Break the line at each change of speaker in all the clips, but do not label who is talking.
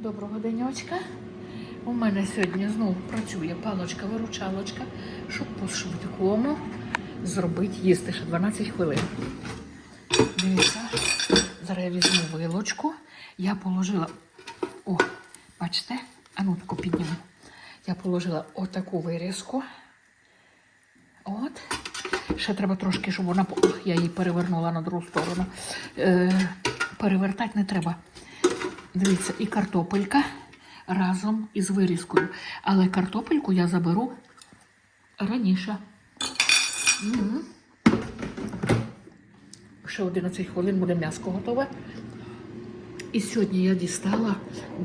Доброго денечка. У мене сьогодні знову працює палочка-виручалочка, щоб по швидкому зробити їсти ще 12 хвилин. Дивіться, зараз я візьму вилочку. Я положила, о, бачите, а ну таку підніму. Я положила отаку вирізку. От. Ще треба трошки, щоб вона я її перевернула на другу сторону. Е, перевертати не треба. Дивіться, і картопелька разом із вирізкою. Але картопельку я заберу раніше. Мгм. Ще 11 хвилин буде м'яско готове. І сьогодні я дістала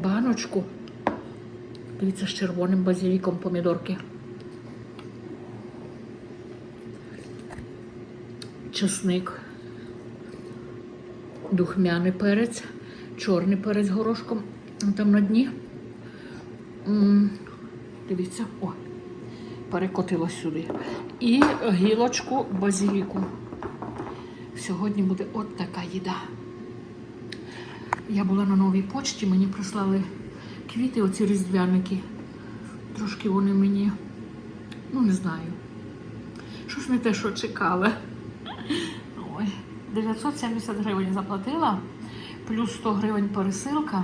баночку. Дивіться, з червоним базиліком помідорки. Чесник, духмяний перець, чорний перець горошком там на дні. Дивіться, о, перекотилось сюди. І гілочку базиліку. Сьогодні буде от така їда. Я була на новій почті, мені прислали квіти, оці різдвяники. Трошки вони мені, ну не знаю. Щось не те, що чекали. Ой, 970 гривень заплатила, плюс 100 гривень пересилка.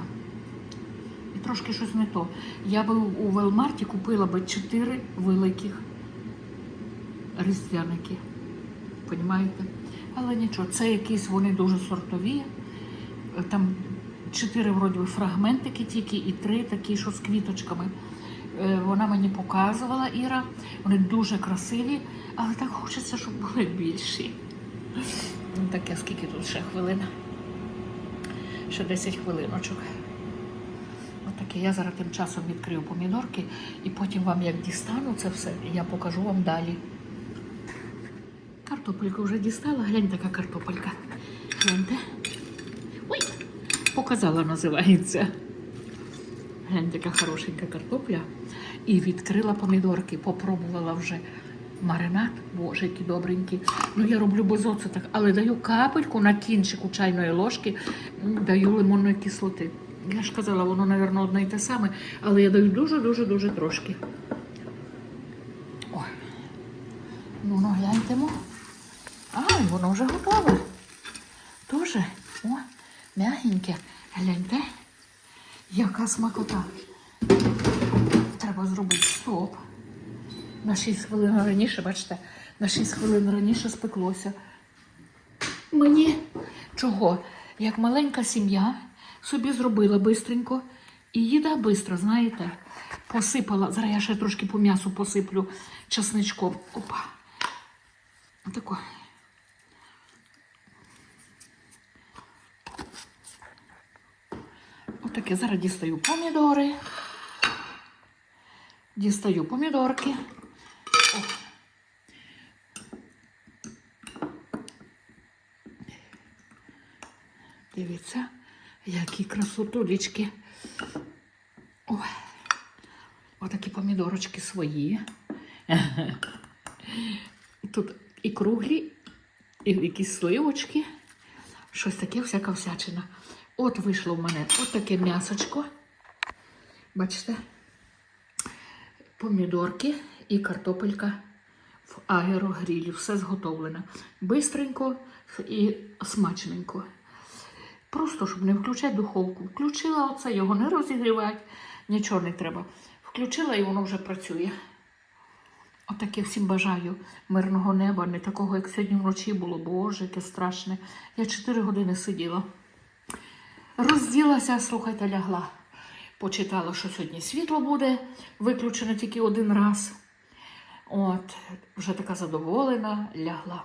І трошки щось не то. Я би у Велмарті купила би 4 великих різдвяники. Понімаєте? Але нічого, це якісь вони дуже сортові. Там чотири вроді фрагментики тільки і три такі, що з квіточками. Е, Вона мені показувала Іра. Вони дуже красиві, але так хочеться, щоб були більші. Ну, таке, скільки тут ще хвилин? Ще 10 хвилиночок. Отаке. Я зараз тим часом відкрию помідорки і потім вам, як дістану це все, я покажу вам далі. Картопельку вже дістала. Гляньте, яка картопелька. Гляньте. Ой, показала, називається. Гляньте, яка хорошенька картопля. І відкрила помідорки, попробувала вже маринад. Боже, які добренькі. Ну, я роблю без оцетах, але даю капельку на кінчику чайної ложки, даю лимонної кислоти. Я ж казала, воно, мабуть, одне і те саме, але я даю дуже-дуже-дуже трошки. Ой. Ну, ну гляньте. мо. Ай, воно вже готове. Дуже. О, м'ягеньке. Гляньте. Яка смакота. Треба зробити стоп. На 6 хвилин раніше, бачите, на 6 хвилин раніше спеклося. Мені чого? Як маленька сім'я собі зробила бистренько. І їда бистро, знаєте, посипала. Зараз я ще трошки по м'ясу посиплю часничком. Опа. Отако. Отаке. Зараз дістаю помідори. Дістаю помідорки. Дивіться, які красотулечки. Ой. Отакі помідорочки свої. Тут і круглі, і якісь сливочки. Щось таке, всяка всячина. От вийшло в мене от таке м'ясочко. Бачите? Помідорки і картопелька в аерогрілі. Все зготовлене. Бистренько і смачненько. Просто, щоб не включати духовку. Включила оце, його не розігрівати, нічого не треба. Включила і воно вже працює. Отаке всім бажаю мирного неба, не такого, як сьогодні вночі було. Боже, яке страшне. Я 4 години сиділа. Розділася, слухайте, лягла. Почитала, що сьогодні світло буде виключено тільки один раз. От, вже така задоволена, лягла.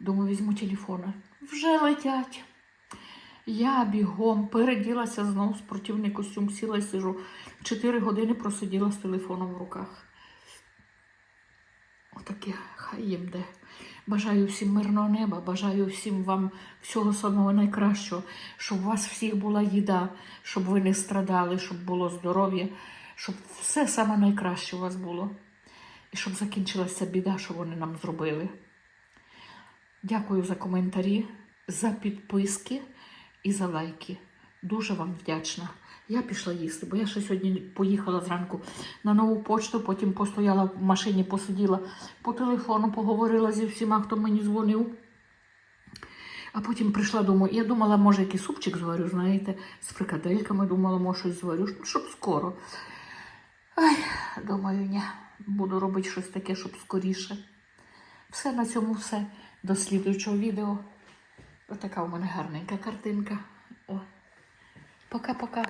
Думаю, візьму телефона. Вже летять. Я бігом переділася знову спортивний костюм, сіла і сижу. Чотири години просиділа з телефоном в руках. Отаке, хай їм де. Бажаю всім мирного неба, бажаю всім вам всього самого найкращого, щоб у вас всіх була їда, щоб ви не страдали, щоб було здоров'я, щоб все саме найкраще у вас було. І щоб закінчилася біда, що вони нам зробили. Дякую за коментарі, за підписки і за лайки. Дуже вам вдячна. Я пішла їсти, бо я ще сьогодні поїхала зранку на нову почту, потім постояла в машині, посиділа по телефону, поговорила зі всіма, хто мені дзвонив. А потім прийшла думаю, я думала, може, якийсь супчик зварю, знаєте, з фрикадельками, думала, може, щось зварю, щоб скоро. Ай, думаю, ні, буду робити щось таке, щоб скоріше. Все на цьому все. До слідуючого відео. Отака у мене гарненька картинка. Пока-пока.